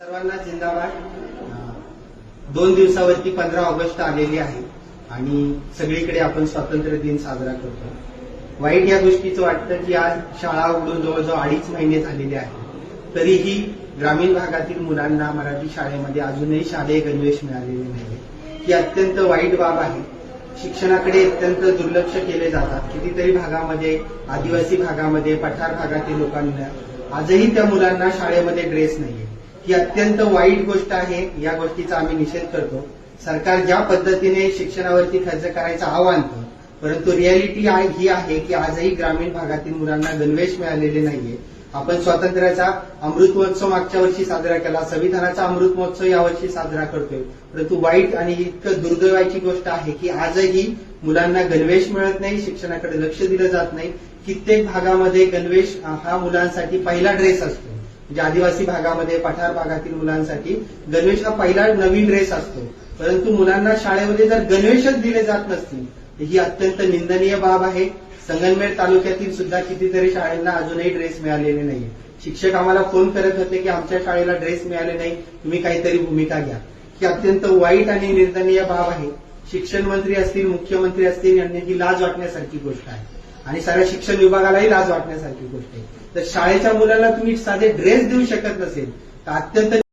सर्वांना जिंदाबाद. दोन दिवसावरती पंधरा ऑगस्ट आलेली आहे आणि सगळीकडे आपण स्वातंत्र्य दिन साजरा करतो. वाईट या गोष्टीचं वाटतं की आज शाळा उघडून जवळजवळ अडीच महिने झालेले आहेत तरीही ग्रामीण भागातील मुलांना मराठी शाळेमध्ये अजूनही शालेय गणवेश मिळालेले नाही ही अत्यंत वाईट बाब आहे. शिक्षणाकडे अत्यंत दुर्लक्ष केले जातात. कितीतरी भागामध्ये आदिवासी भागामध्ये पठार भागातील लोकांना आजही त्या मुलांना शाळेमध्ये ड्रेस नाहीये. ही अत्यंत वाईट गोष्ट आहे. या गोष्टीचा आम्ही निषेध करतो. सरकार ज्या पद्धतीने शिक्षणावरती खर्च करायचं आव्हान करतो परंतु रियालिटी ही आहे की आजही ग्रामीण भागातील मुलांना गणवेश मिळालेले नाहीये. आपण स्वातंत्र्याचा अमृत महोत्सव मागच्या वर्षी साजरा केला संविधानाचा अमृत महोत्सव यावर्षी साजरा करतोय. परंतु वाईट आणि इतकं दुर्दैवाची गोष्ट आहे की आजही मुलांना गणवेश मिळत नाही शिक्षणाकडे लक्ष दिलं जात नाही. कित्येक भागामध्ये गणवेश हा मुलांसाठी पहिला ड्रेस असतो. म्हणजे आदिवासी भागामध्ये पठार भागातील मुलांसाठी गणवेश हा पहिला नवीन ड्रेस असतो. परंतु मुलांना शाळेमध्ये जर गणवेशच दिले जात नसतील ही अत्यंत निंदनीय बाब आहे. संगनमेर तालुक्यातील सुद्धा कितीतरी शाळांना अजूनही ड्रेस मिळालेले नाही शिक्षक आम्हाला फोन करत होते की आमच्या शाळेला ड्रेस मिळाले नाही तुम्ही काहीतरी भूमिका घ्या. ही अत्यंत वाईट आणि निंदनीय बाब आहे. शिक्षण मंत्री असतील मुख्यमंत्री असतील यांनी ही लाज वाटण्यासारखी गोष्ट आहे. आणि साऱ्या शिक्षण विभागालाही लाज वाटण्यासारखी गोष्ट आहे. तर शाळेच्या मुलांना तुम्ही साधे ड्रेस देऊ शकत नसेल तर अत्यंत